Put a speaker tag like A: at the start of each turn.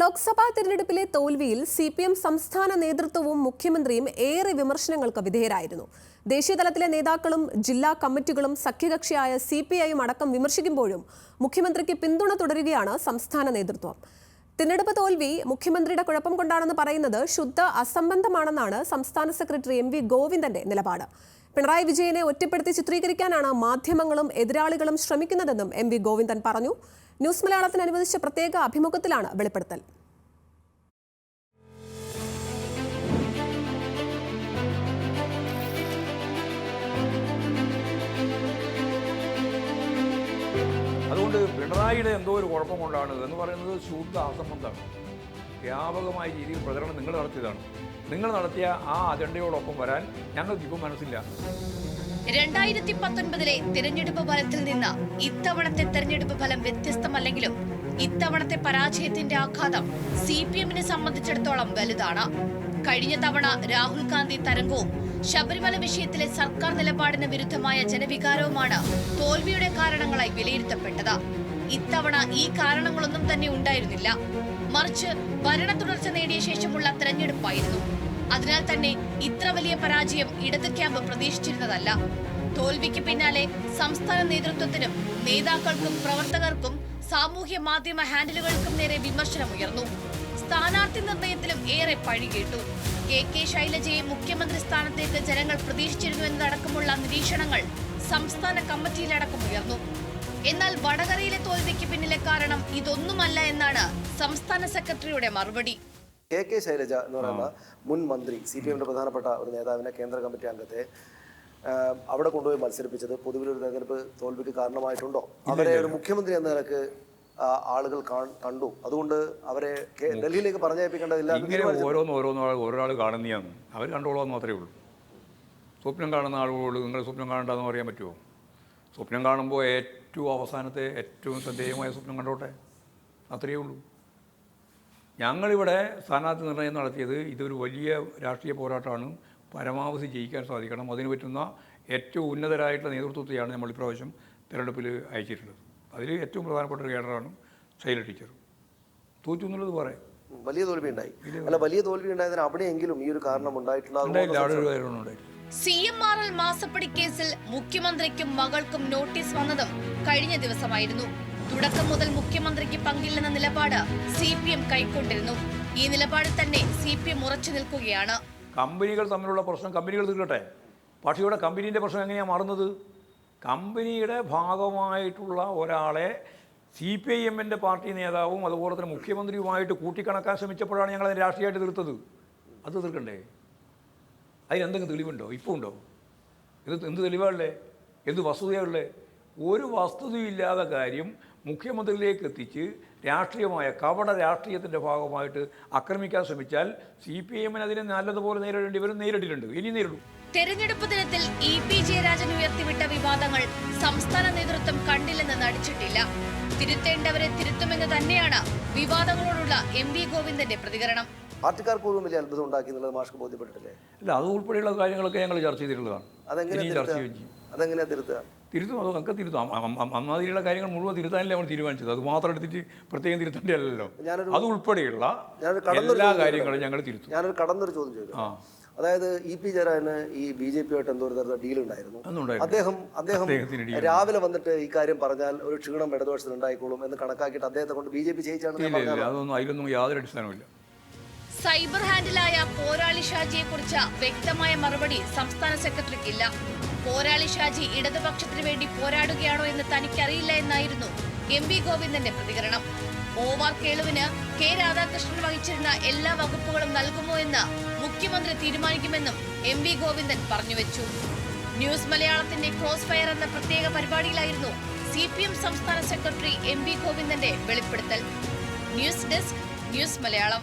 A: ലോക്സഭാ തെരഞ്ഞെടുപ്പിലെ തോൽവിയിൽ C P M സംസ്ഥാന നേതൃത്വവും മുഖ്യമന്ത്രിയും ഏറെ വിമർശനങ്ങൾക്ക് വിധേയരായിരുന്നു. ദേശീയതലത്തിലെ നേതാക്കളും ജില്ലാ കമ്മിറ്റികളും സഖ്യകക്ഷിയായ സി പി ഐയും അടക്കം വിമർശിക്കുമ്പോഴും മുഖ്യമന്ത്രിക്ക് പിന്തുണ തുടരുകയാണ് സംസ്ഥാന നേതൃത്വം. തിരഞ്ഞെടുപ്പ് തോൽവി മുഖ്യമന്ത്രിയുടെ കുഴപ്പം കൊണ്ടാണെന്ന് പറയുന്നത് ശുദ്ധ അസംബന്ധമാണെന്നാണ് സംസ്ഥാന സെക്രട്ടറി എം വി ഗോവിന്ദന്റെ നിലപാട്. പിണറായി വിജയനെ ഒറ്റപ്പെടുത്തി ചിത്രീകരിക്കാനാണ് മാധ്യമങ്ങളും എതിരാളികളും ശ്രമിക്കുന്നതെന്നും എം വി ഗോവിന്ദൻ പറഞ്ഞു. ന്യൂസ് മലയാളത്തിന് അനുവദിച്ച പ്രത്യേക അഭിമുഖത്തിലാണ് വെളിപ്പെടുത്തൽ.
B: അതുകൊണ്ട് പിണറായിയുടെ എന്തോ ഒരു കുഴപ്പം കൊണ്ടാണ് എന്ന് പറയുന്നത് ശുദ്ധ അസംബന്ധമാണ്. വ്യാപകമായ രീതിയിൽ പ്രചരണം നിങ്ങൾ നടത്തിയതാണ്. നിങ്ങൾ നടത്തിയ ആ അജണ്ടയോടൊപ്പം വരാൻ ഞങ്ങൾക്ക് ഇപ്പം മനസ്സില്ല.
C: രണ്ടായിരത്തി പത്തൊൻപതിലെ തിരഞ്ഞെടുപ്പ് ഫലത്തിൽ നിന്ന് ഇത്തവണത്തെ തെരഞ്ഞെടുപ്പ് ഫലം വ്യത്യസ്തമല്ലെങ്കിലും ഇത്തവണത്തെ പരാജയത്തിന്റെ ആഘാതം സി പി എമ്മിനെ സംബന്ധിച്ചിടത്തോളം വലുതാണ്. കഴിഞ്ഞ തവണ രാഹുൽ ഗാന്ധി തരംഗവും ശബരിമല വിഷയത്തിലെ സർക്കാർ നിലപാടിന് വിരുദ്ധമായ ജനവികാരവുമാണ് തോൽവിയുടെ കാരണങ്ങളായി വിലയിരുത്തപ്പെട്ടത്. ഇത്തവണ ഈ കാരണങ്ങളൊന്നും തന്നെ ഉണ്ടായിരുന്നില്ല. മറിച്ച് ഭരണ തുടർച്ച നേടിയ ശേഷമുള്ള തെരഞ്ഞെടുപ്പായിരുന്നു. അതിനാൽ തന്നെ ഇത്ര വലിയ പരാജയം ഇടത് ക്യാമ്പ് പ്രതീക്ഷിച്ചിരുന്നതല്ല. തോൽവിക്ക് പിന്നാലെ സംസ്ഥാന നേതൃത്വത്തിനും നേതാക്കൾക്കും പ്രവർത്തകർക്കും സാമൂഹ്യ മാധ്യമ ഹാൻഡിലുകൾക്കും നേരെ വിമർശനമുയർന്നു. സ്ഥാനാർത്ഥി നിർണയത്തിലും ഏറെ പഴി കേട്ടു കെ കെ ശൈലജയെ മുഖ്യമന്ത്രി സ്ഥാനത്തേക്ക് ജനങ്ങൾ പ്രതീക്ഷിച്ചിരുന്നു എന്നതടക്കമുള്ള നിരീക്ഷണങ്ങൾ സംസ്ഥാന കമ്മിറ്റിയിലടക്കം ഉയർന്നു. എന്നാൽ വടകരയിലെ തോൽവിക്ക് പിന്നിലെ കാരണം ഇതൊന്നുമല്ല എന്നാണ് സംസ്ഥാന സെക്രട്ടറിയുടെ മറുപടി.
D: കെ കെ ശൈലജ എന്ന് പറയുന്ന മുൻ മന്ത്രി സി പി എമ്മിന്റെ പ്രധാനപ്പെട്ട ഒരു നേതാവിനെ കേന്ദ്ര കമ്മിറ്റി അംഗത്തെ അവിടെ കൊണ്ടുപോയി മത്സരിപ്പിച്ചത് പൊതുവിൽ ഒരു തെരഞ്ഞെടുപ്പ് തോൽവിക്ക് കാരണമായിട്ടുണ്ടോ? അവരെ ഒരു മുഖ്യമന്ത്രി എന്ന നിലയ്ക്ക് ആളുകൾ കണ്ടു. അതുകൊണ്ട് അവരെ ഡൽഹിയിലേക്ക് പറഞ്ഞയപ്പിക്കേണ്ടതില്ല. എന്ന്
B: ഇങ്ങനെ. ഓരോന്ന് ഓരോന്ന് ഒരാൾ കാണുന്നതാണ്. അവർ കണ്ടോളാന്ന് മാത്രമേ ഉള്ളൂ. സ്വപ്നം കാണുന്ന ആളുകളോട് നിങ്ങൾ സ്വപ്നം കാണണ്ടെന്ന് പറയാൻ പറ്റുമോ? സ്വപ്നം കാണുമ്പോൾ ഏറ്റവും അവസാനത്തെ ഏറ്റവും ശ്രദ്ധേയമായ സ്വപ്നം കണ്ടോട്ടെ? അത്രയേ ഉള്ളൂ. ഞങ്ങളിവിടെ സ്ഥാനാർത്ഥി നിർണയം നടത്തിയത് ഇതൊരു വലിയ രാഷ്ട്രീയ പോരാട്ടമാണ്. പരമാവധി ജയിക്കാൻ സാധിക്കണം. അതിന് പറ്റുന്ന ഏറ്റവും ഉന്നതരായിട്ടുള്ള നേതൃത്വത്തെയാണ് നമ്മൾ ഇപ്രാവശ്യം തിരഞ്ഞെടുപ്പിൽ അയച്ചിട്ടുള്ളത്. അതിൽ ഏറ്റവും പ്രധാനപ്പെട്ട ഒരു കേഡറാണ് ശൈല ടീച്ചർ. തോറ്റു എന്നുള്ളത് പറയാം
D: വലിയ തോൽവി ഉണ്ടായി. അല്ല വലിയ തോൽവി ഉണ്ടായതിന് അവിടെയെങ്കിലും ഈ ഒരു കാരണം
B: ഉണ്ടായില്ല.
C: സി എം ആർ എൽ മാസപ്പടി കേസിൽ മുഖ്യമന്ത്രിക്കും മകൾക്കും നോട്ടീസ് വന്നതും കഴിഞ്ഞ ദിവസമായിരുന്നു. തുടക്കം മുതൽ മുഖ്യമന്ത്രിക്ക് പങ്കില്ലെന്ന നിലപാട് സി പി എം കൈക്കൊണ്ടിരുന്നു. ഈ നിലപാട് തന്നെ സി പി എം ഉറച്ചു നിൽക്കുകയാണ്.
B: കമ്പനികൾ തമ്മിലുള്ള പ്രശ്നം കമ്പനികൾ തീർക്കട്ടെ. പക്ഷേ ഇവിടെ കമ്പനീന്റെ പ്രശ്നം എങ്ങനെയാണ് മാറുന്നത്? കമ്പനിയുടെ ഭാഗമായിട്ടുള്ള ഒരാളെ സി പി ഐ എമ്മിന്റെ പാർട്ടി നേതാവും അതുപോലെ തന്നെ മുഖ്യമന്ത്രിയുമായിട്ട് കൂട്ടിക്കണക്കാൻ ശ്രമിച്ചപ്പോഴാണ് ഞങ്ങൾ അതിന് രാഷ്ട്രീയമായിട്ട് തീർത്തത് അത് തീർക്കണ്ടേ? അതിനെന്തെങ്കിലും തെളിവുണ്ടോ? ഇപ്പോൾ ഉണ്ടോ? ഇത് എന്ത് തെളിവാണല്ലേ എന്ത് വസ്തുതയുള്ളേ ഒരു വസ്തുതയില്ലാത്ത കാര്യം മുഖ്യമന്ത്രിയിലേക്ക് എത്തിച്ച് രാഷ്ട്രീയമായ കവട രാഷ്ട്രീയത്തിന്റെ ഭാഗമായിട്ട് ആക്രമിക്കാൻ ശ്രമിച്ചാൽ സി പി എമ്മിന് അതിനെ നല്ലതുപോലെ നേരിടേണ്ടി വരും നേരിട്ടിട്ടുണ്ട്. ഇനി നേരിടും.
C: തെരഞ്ഞെടുപ്പ് ദിനത്തിൽ ഇ പി ജയരാജൻ ഉയർത്തിവിട്ട വിവാദങ്ങൾ സംസ്ഥാന നേതൃത്വം കണ്ടില്ലെന്ന് നടിച്ചിട്ടില്ല. തിരുത്തേണ്ടവരെ തിരുത്തുമെന്ന് തന്നെയാണ് വിവാദങ്ങളോടുള്ള എം വി ഗോവിന്ദന്റെ പ്രതികരണം.
D: പാർട്ടിക്കാർക്ക് പോലും വലിയ അത്ഭുതം ഉണ്ടാക്കി എന്നുള്ളത് മാഷ്ക്ക് ബോധ്യപ്പെട്ടിട്ടില്ലേ?
B: അല്ല അത് ഉൾപ്പെടെയുള്ള കാര്യങ്ങളൊക്കെ ഞങ്ങൾ ചർച്ച ചെയ്തിട്ടുള്ളതാണ്.
D: അതെങ്ങനെ
B: ചർച്ച
D: തിരുത്തുക
B: തിരുത്തും അത് നമുക്ക് തിരുത്താം. അന്നാതിരിയുള്ള കാര്യങ്ങൾ മുഴുവൻ തിരുത്താനല്ലേ നമ്മൾ തീരുമാനിച്ചത്? അത് മാത്രം എടുത്തിട്ട് പ്രത്യേകം തിരുത്തേണ്ടല്ലോ
D: അല്ലല്ലോ
B: അത് ഉൾപ്പെടെയുള്ള എല്ലാ കാര്യങ്ങളും ഞങ്ങൾ തിരുത്തും.
D: ഞാനൊരു കടന്നൊരു ചോദ്യം ചോദിക്കാം.
B: ആ.
D: അതായത് ഇ പി ജയരാജന് ഈ ബി ജെ പിയുമായിട്ട് എന്തോ ഒരു തരത്തിൽ ഡീൽ ഉണ്ടായിരുന്നു. അദ്ദേഹം അദ്ദേഹം രാവിലെ വന്നിട്ട് ഈ കാര്യം പറഞ്ഞാൽ ഒരു ക്ഷീണം ഇടതുപക്ഷത്തിന് ഉണ്ടായിക്കോളും എന്ന് കണക്കാക്കിയിട്ട് അദ്ദേഹത്തെ കൊണ്ട് ബി ജെ പി ജയിച്ചാണ്
B: ഇല്ല അതൊന്നും അതിലൊന്നും യാതൊരു അടിസ്ഥാനമില്ല
C: സൈബർ ഹാൻഡിലായ പോരാളി ഷാജിയെ കുറിച്ച വ്യക്തമായ മറുപടി സംസ്ഥാന സെക്രട്ടറിക്കില്ല. പോരാളി ഷാജി ഇടതുപക്ഷത്തിന് വേണ്ടി പോരാടുകയാണോ എന്ന് തനിക്കറിയില്ല എന്നായിരുന്നു എം വി ഗോവിന്ദന്റെ പ്രതികരണം. ഓമാർ കേളുവിന് കെ രാധാകൃഷ്ണൻ വഹിച്ചിരുന്ന എല്ലാ വകുപ്പുകളും നൽകുമോ എന്ന് മുഖ്യമന്ത്രി തീരുമാനിക്കുമെന്നും എം വി ഗോവിന്ദൻ പറഞ്ഞുവെച്ചു. ന്യൂസ് മലയാളത്തിന്റെ ക്രോസ് ഫയർ എന്ന പ്രത്യേക പരിപാടിയിലായിരുന്നു സി പി എം സംസ്ഥാന സെക്രട്ടറി എം വി ഗോവിന്ദന്റെ വെളിപ്പെടുത്തൽ. News desk news Malayalam.